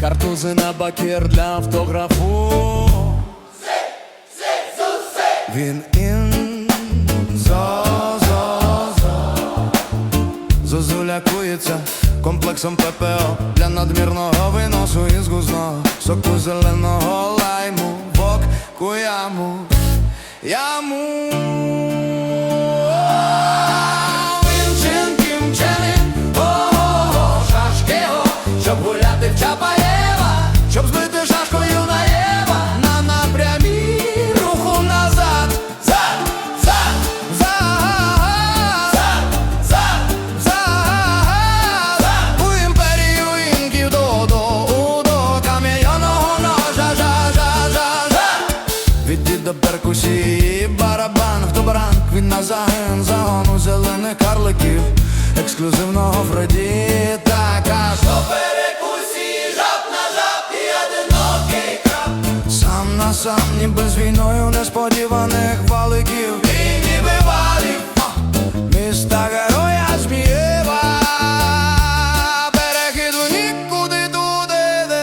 Картузи на бакір для автографу. Він ін зо зо зо. Зозулякується комплексом ППО. Для надмірного виносу із гузного соку зеленого лайму, бок куяму, яму. Він перкусії барабан, хто баран, він на загин загону зелених карликів, ексклюзивного Фредді така Хто перекусії, жаб на жаб і одинокий краб Сам на сам, ніби з війною несподіваних валиків. І ніби валів, міста героя Змієва. Перехід в нікуди туди,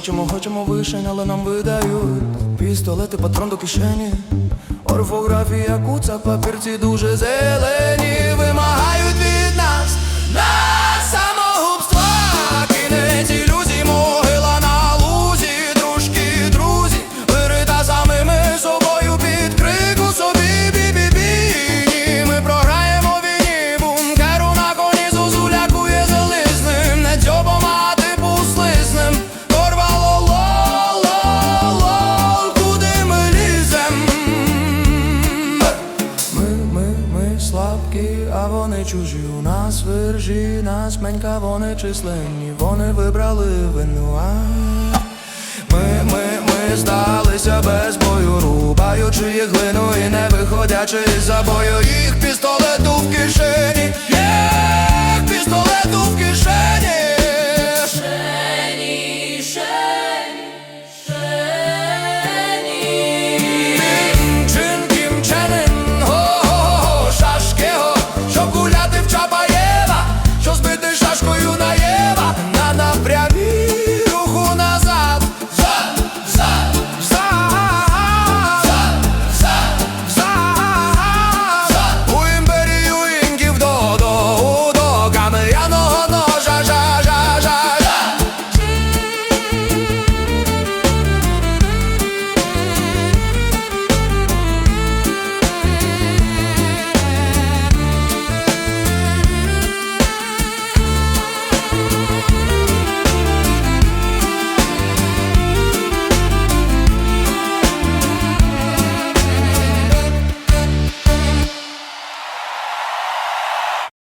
Хочемо, хочемо, вишень, але нам видають пістолети, патрон до кишені. Орфографія куца, папірці дуже зелені, вимагають слабкі, а вони чужі. У нас виржі, нас менька, вони численні, вони вибрали вину. А ми, ми, ми здалися без бою, рубаючи їх глину і не виходячи із забою, їх.